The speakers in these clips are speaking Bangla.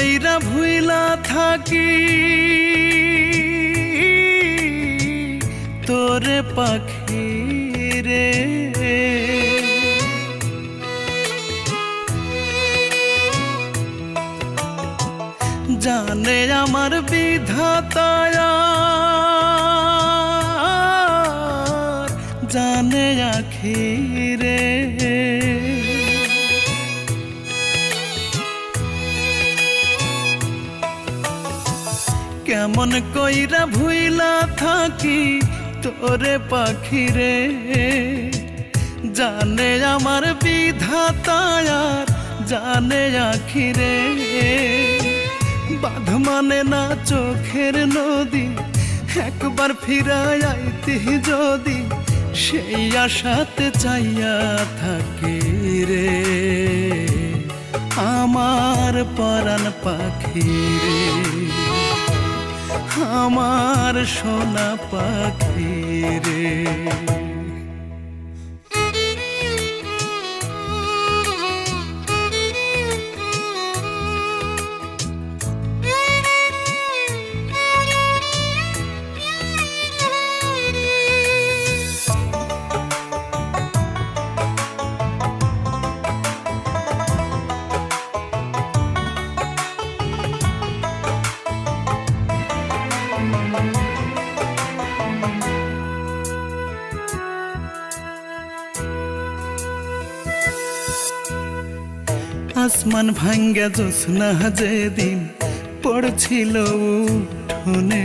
কইরা ভুইলা থাকি। তোরে পাখি রে। জানে আমার বিধাতায়া জানে আখিরে কেমন কইরা ভুইলা থাকি তোরে পাখিরে। জানে আমার বিধাতায়ার জানে আখিরে। বাঁধ মানে না চোখের নদী, একবার ফিরাই আইতি যদি, সেই আশাতে চাইয়া থাকি রে। আমার পরাণ পাখি রে আমার সোনা পাখি রে আসমান ভাঙ্গা জোৎস্না যেদিন পড়ছিল উঠোনে,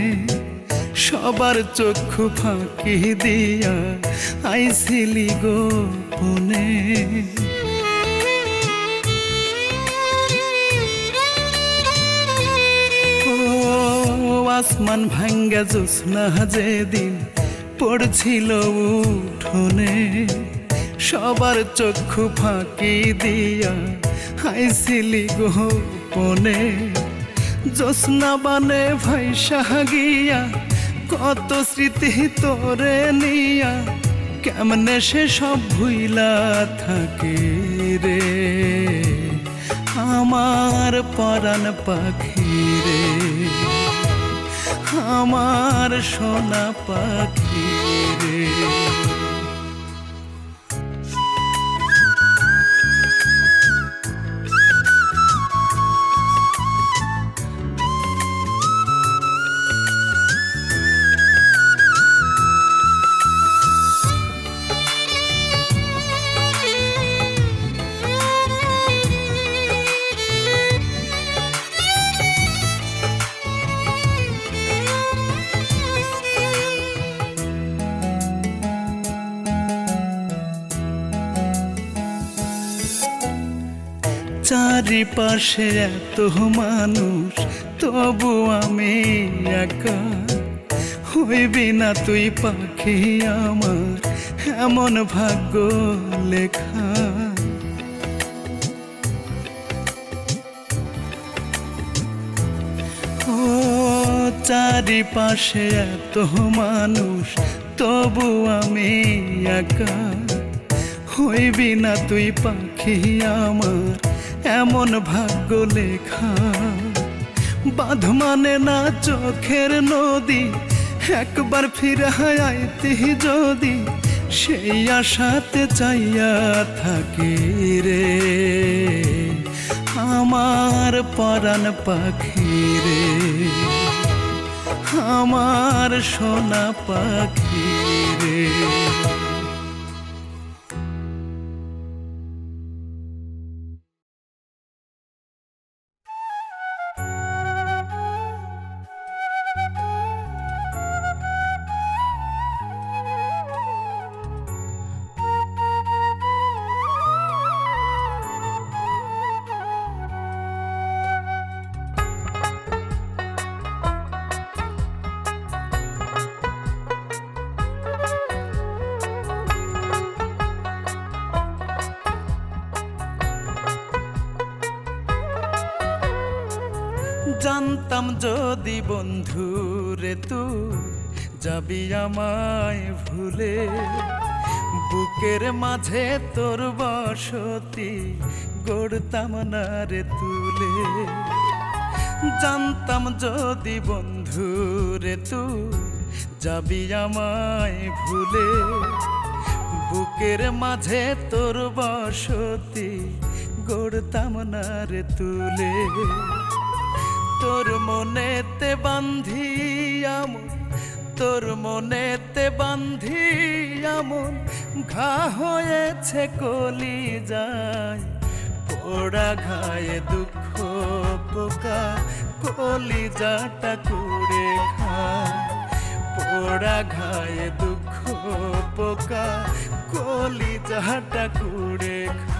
সবার চক্ষু ফাঁকি দিয়া আইছিলি গোপনে। আসমান ভাঙ্গা জোৎস্না যেদিন পড়ছিল উঠোনে, সবার চক্ষু ফাঁকি দিয়া হাইছিলি গোপনে জোৎস্না বানে ভাইসা কত স্মৃতি তোরে নিয়া। কেমনে সে সব ভুইলা থাকে রে? আমার পরাণ পাখি রে। আমার সোনা পাখি রে। চারিপাশে এত মানুষ, তবু আমি একা। হইবি না তুই পাখি আমার, এমন ভাগ্য লেখা। ও চারিপাশে এত মানুষ, তবু আমি একা। হইবি না তুই পাখি আমার এমন ভাগ্য লেখা। বাঁধ মানে না চোখের নদী, একবার ফিরাই আইতি যদি সেই আশাতে চাইয়া থাকি রে। আমার পরাণ পাখি রে, আমার সোনা পাখি রে। জানতাম যদি বন্ধু রে তুই, যাবি আমায় ভুলে। বুকের মাঝে তোর বসতি, গড়তাম না রে তুলে। জানতাম যদি বন্ধু রে তুই, যাবি আমায় ভুলে। বুকের মাঝে তোর বসতি, গড়তাম না রে তুলে। তোর মনেতে বান্ধি আমন, তোর মনেতে বান্ধি আমন, ঘা হয়েছে কলি যায় পোড়া ঘায়ে দুঃখ পোকা কলি যাটা কুড়ে খায়, পোড়া ঘায়ে দুঃখ পোকা কলি যাটা কুড়ে খায়।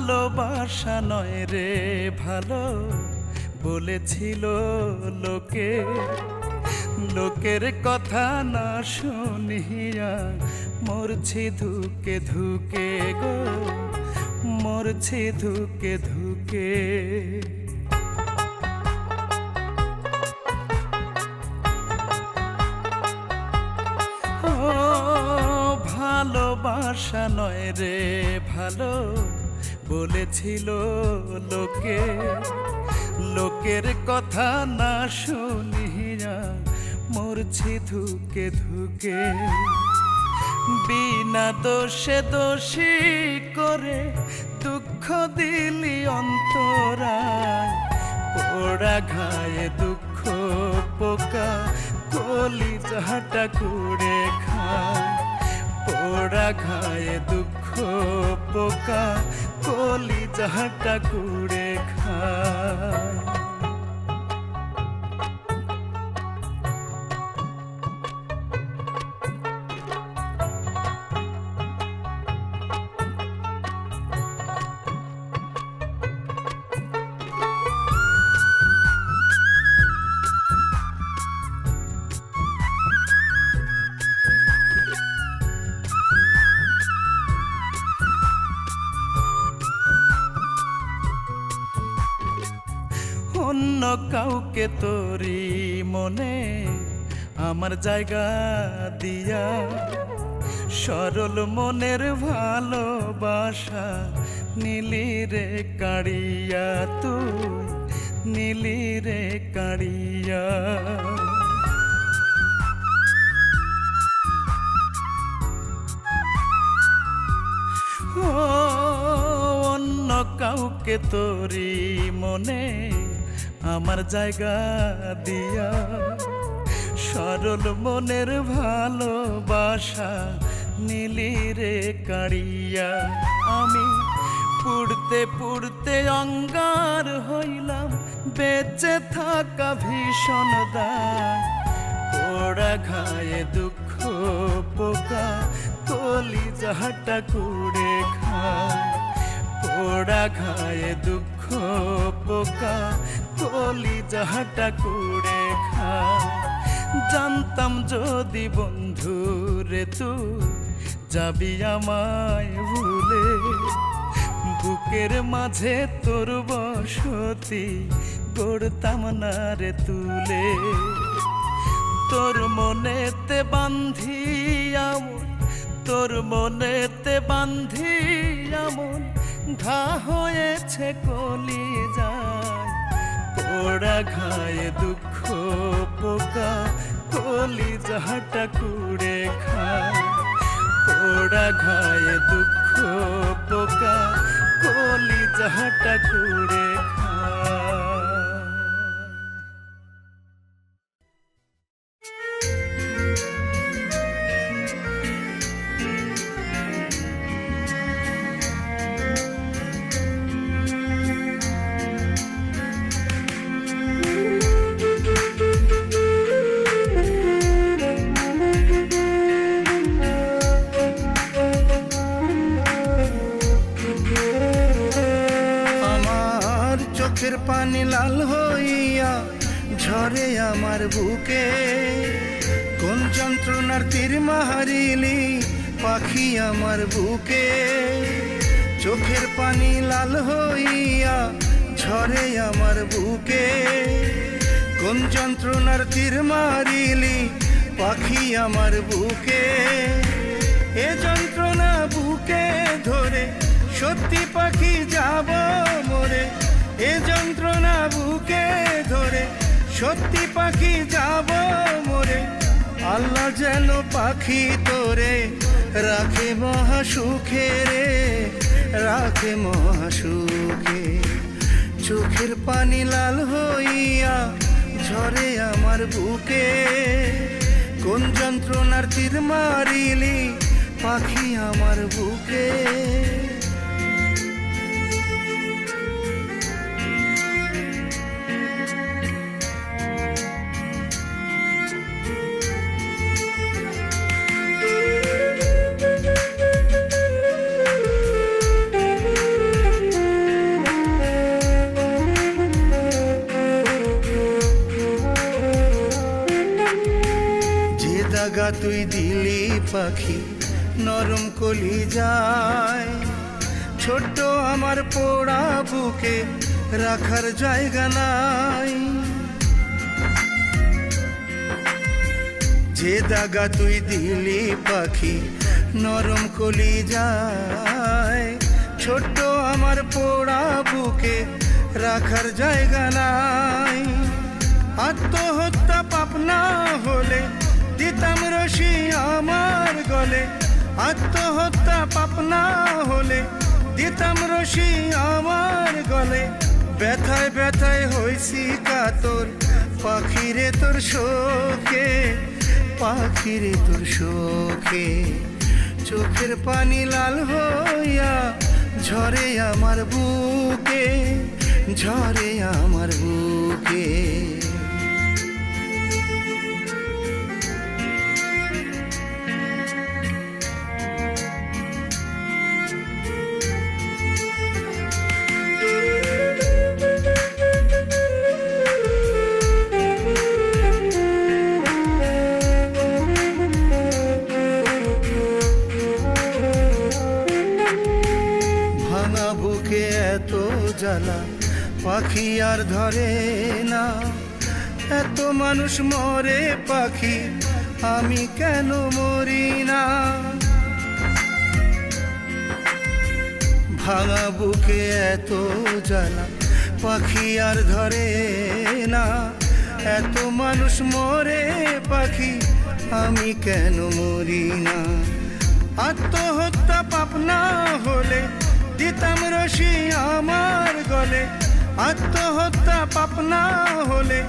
ভালোবাসা নয় রে, ভালো বলেছিল লোকে। লোকের কথা না শুনিয়া মরছি ধুকে ধুকে গো, মরছি ধুকে ধুকে। ভালোবাসা নয় রে, ভালো বলেছিল লোকে, লোকের কথা না শুনিয়া মরছি ধুকে ধুকে। বিনা দোষে দোষী করে দুঃখ দিলি অন্তরায়। পোড়া ঘায়ে দুঃখ পোকা কলি যাহাটা কুড়ে খায়। পোড়া খায় দুঃখ পোকা কলি যাহাটা কুড়ে খায়। কাউকে তোরি মনে, আমার জায়গা দিয়া। সরল মনের ভালোবাসা নীলি রে কাড়িয়া তুই, নীলি রে কাড়িয়া। অন্য কাউকে তোরি মনে আমার জায়গা দিয়া। সরল মনের ভালোবাসা নীলি রে কাড়িয়া আমি পুড়তে পুড়তে অঙ্গার হইলাম, বেঁচে থাকা ভীষণ দায়। পোড়া ঘায়ে দুঃখ পোকা কলি যাহাটা কুড়ে খায়। পোড়া ঘায়ে দুঃখ পোকা কলি যাহাটা কুড়ে খা। জানতাম যদি বন্ধু রে তুই যাবি আমায় ভুলে। বুকের মাঝে তোর বসতি গড়তাম না রে তুলে। তোর মনেতে বান্ধি আমন, তোর মনেতে বান্ধি আমন, ঘা হয়েছে কলি যায় পোড়া খায় দুঃখ পোকা, কলি যাহাটা কুড়ে খায়। ওরা খায় দুঃখ পোকা, কলি যাহাটা কুড়ে খায়। হইয়া ঝরে আমার বুকে। কোন যন্ত্রণার তীর মারিলি পাখি আমার বুকে। এ যন্ত্রণা বুকে ধরে সত্যি পাখি যাব মরে। এ যন্ত্রণা বুকে ধরে সত্যি পাখি যাব মরে। আল্লাহ যেন পাখি তোরে রাখে মহাসুখে রে। রাখে মহাসুখে। চোখের পানি লাল হইয়া ঝরে আমার বুকে। কোন যন্ত্রণার তীর মারিলি পাখি আমার বুকে। বুকে রাখার জায়গা নাই। যে দাগা তুই দিলি পাখি নরম কলি যায়, ছোট্ট আমার পোড়া বুকে রাখার জায়গা নাই। আত্মহত্যা পাপ না হলে দিতাম রশি আমার গলে, আত্মহত্যা পাপ না হলে দিতাম রশি আমার গলে। ব্যথায় ব্যথায় হইছি কাতর। পাখিরে তোর শোকে, পাখিরে তোর শোকে। চোখের পানি লাল হইয়া ঝরে আমার বুকে, ঝরে আমার বুকে। ধরে না। এত মানুষ মরে পাখি, আমি কেন মরি না? ভাঙা বুকে এত জ্বালা, পাখি আর ধরে না। এত মানুষ মরে পাখি, আমি কেন মরি না? আত্মহত্যা পাপ না হলে দিতাম রশি আমার গলে। আত্মহত্যা পাপনা হলে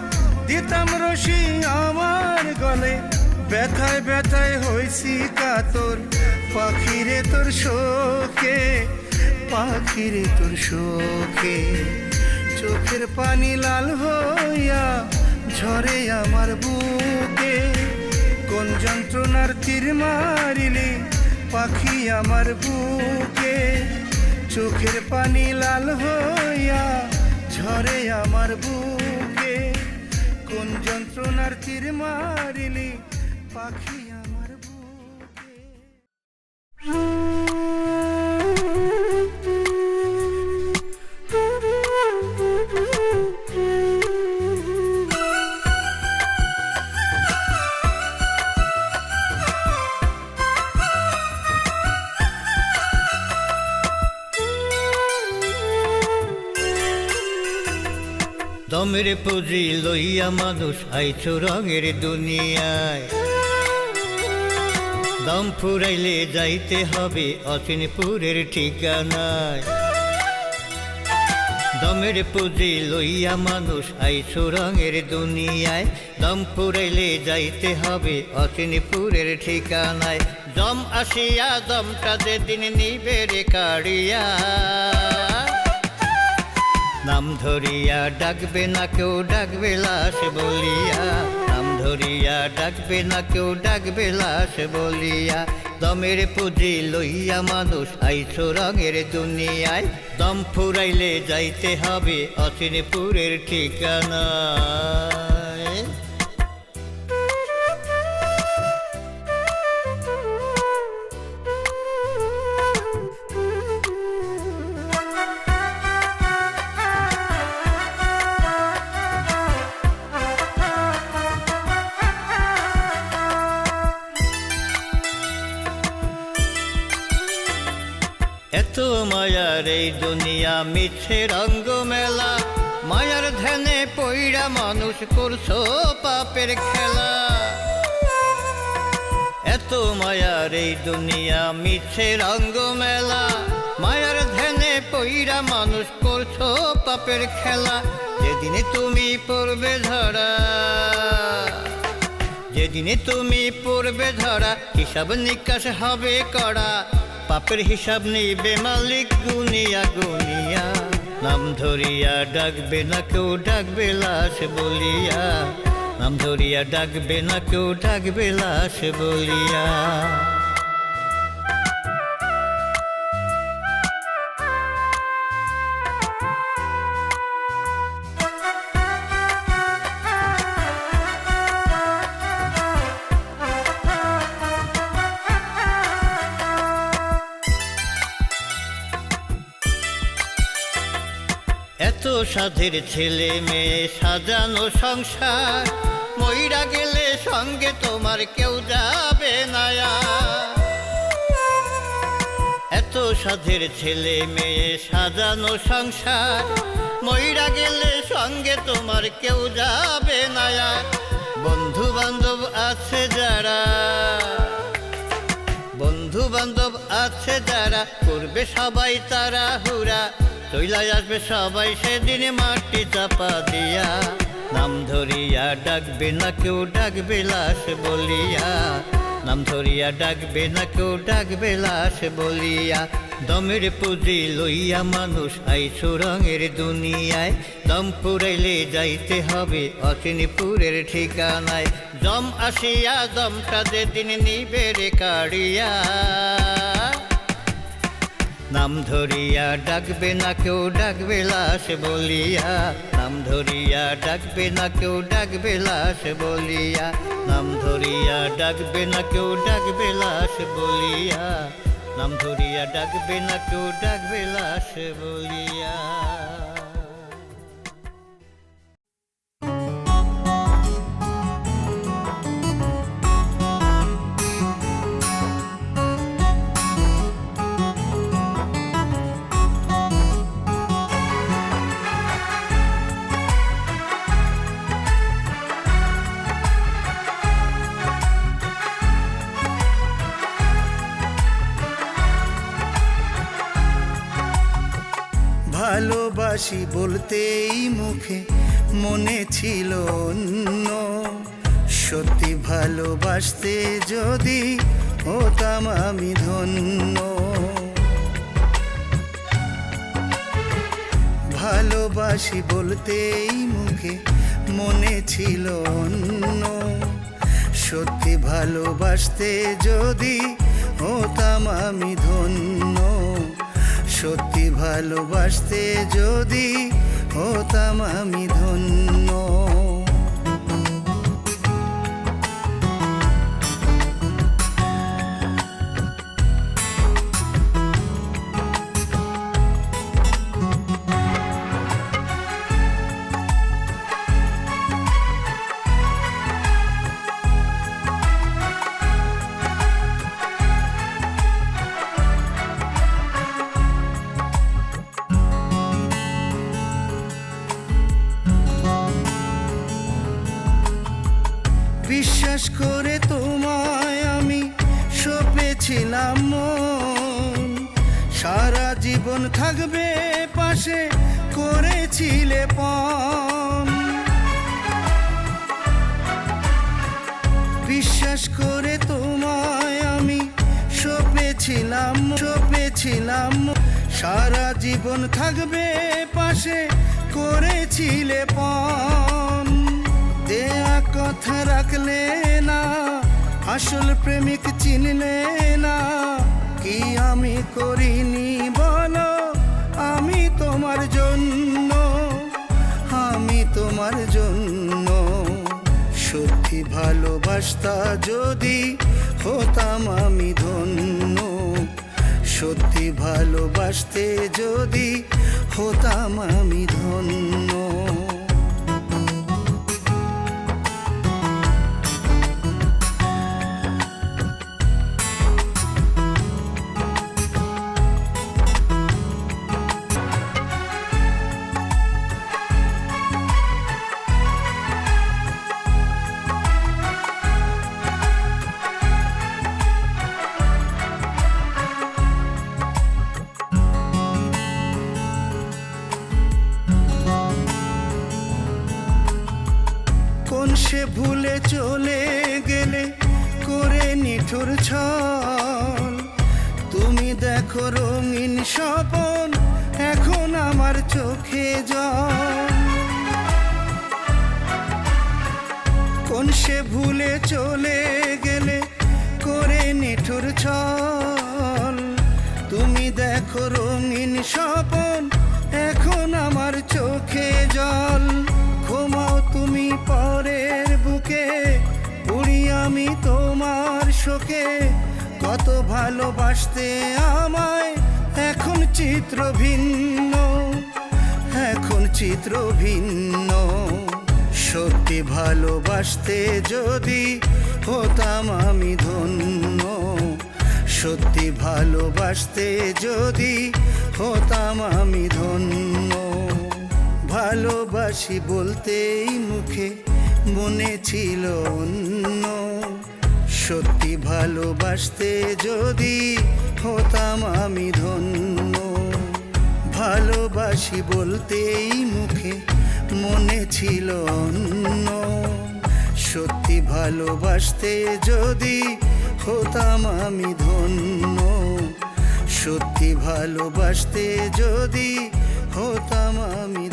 দিতাম রশি আমার গলে। ব্যথায় ব্যথায় হইছি কাতর। পাখিরে তোর শোকে, পাখিরে তোর শোকে। চোখের পানি লাল হইয়া ঝরে আমার বুকে। কোন যন্ত্রণার তীর মারিলি পাখি আমার বুকে। চোখের পানি লাল হইয়া ঝরে আমার বুকে কোন যন্ত্রণার তীর মারিলি পাখি পুঁজি লইয়া মানুষ আইছো রঙের দুনিয়ায়। দম ফুরাইলে যাইতে হবে অচিনপুরের ঠিকানায়। দমের পুঁজি লইয়া মানুষ আইছো রঙের দুনিয়ায়। দম ফুরাইলে যাইতে হবে অচিনপুরের ঠিকানায়। দম আসিয়া দমটা যেদিন নিবে রে কাড়িয়া। নাম ধরিয়া ডাকবে না কেউ, ডাকবে লাশ বলিয়া। নাম ধরিয়া ডাকবে না কেউ, ডাকবে লাশ বলিয়া। দমের পুঁজি লইয়া মানুষ আইছো রঙের দুনিয়ায়। দম ফুরাইলে যাইতে হবে অচিনপুরের ঠিকানা দুনিয়া মিছে রঙ্গ মেলা মায়ার ধ্যানে পইরা মানুষ করছ পাপের খেলা। এত মায়ার এই দুনিয়া মিছে রঙ্গ মেলা মায়ার ধ্যানে পইরা মানুষ করছ পাপের খেলা। যেদিনে তুমি পড়বে ধরা, যেদিনে তুমি পড়বে ধরা, হিসাব নিকাশ হবে করা পাপের হিসাব নিবে মালিক গুনিয়া গুনিয়া। নাম ধরিয়া ডাকবে না কেউ, ডাকবে লাশ বলিয়া। নাম ধরিয়া ডাকবে না কেউ, ডাকবে লাশ বলিয়া। সাধের ছেলে মেয়ে, সাজানো সংসার। ময়রা গেলে সঙ্গে তোমার কেউ যাবে না এত সাধের ছেলে মেয়ে, সাজানো সংসার। ময়রা গেলে সঙ্গে তোমার কেউ যাবে না। বন্ধু বান্ধব আছে যারা বন্ধু বান্ধব আছে যারা, করবে সবাই তারা হুরা। চইলাই আসবে সবাই সেদিন মাটি চাপা দিয়া। নাম ধরিয়া ডাকবে না কেউ, ডাকবে লাশ বলিয়া। নাম ধরিয়া ডাকবে না কেউ, ডাকবে লাশ বলিয়া। দমের পুঁজি লইয়া মানুষ আইসু রঙের দুনিয়ায়। দম পুরাইলে যাইতে হবে অচিনিপুরের ঠিকানায়। দম আসিয়া দমটা যেদিন নিবে রে কাড়িয়া। নাম ধরিয়া ডাকবে না কেউ, ডাকবে লাশ বলিয়া। নাম ধরিয়া ডাকবে না কেউ, ডাকবে লাশ বলিয়া। নাম ধরিয়া ডাকবে না কেউ, ডাকবে লাশ বলিয়া। নাম ধরিয়া ডাকবে না কেউ, ডাকবে লাশ বলিয়া। ভালোবাসি বলতেই মুখে মনে ছিল অন্য। সত্যি ভালোবাসতে যদি হতাম আমি ধন্য। ভালোবাসি বলতেই মুখে মনে ছিল অন্য। সত্যি ভালোবাসতে যদি হতাম আমি ধন্য। সত্যি ভালোবাসতে যদি হতাম আমি ধন্য। করেছিলে পণ বিশ্বাস করে তোমায় আমি সপেছিলাম সপেছিলাম। সারা জীবন থাকবে পাশে করেছিলে পণ দেয়া কথা রাখলে না, আসল প্রেমিক চিনলে না, কি আমি করিনি ভালোবাসতা যদি হতাম আমি ধন্য। সত্যি ভালোবাসতে যদি হতাম আমি ধন্য। দেখো রঙিন স্বপন, এখন আমার চোখে জল। কোন সে ভুলে চলে গেলে করে নিঠুর ছল। তুমি দেখো রঙিন স্বপন, এখন আমার চোখে জল। ঘুমাও তুমি পরের বুকে উড়ি আমি তোমার শোকে। কত ভালোবাসতে আমায়? এখন চিত্র ভিন্ন, এখন চিত্র ভিন্ন। সত্যি ভালোবাসতে যদি হতাম আমি ধন্য। সত্যি ভালোবাসতে যদি হতাম আমি ধন্য। ভালোবাসি বলতেই মুখে মনে ছিল অন্য। সত্যি ভালোবাসতে যদি হতাম আমি ধন্য। ভালোবাসি বলতেই মুখে মনে ছিল অন্য। সত্যি ভালোবাসতে যদি হতাম আমি ধন্য। সত্যি ভালোবাসতে যদি হতাম আমি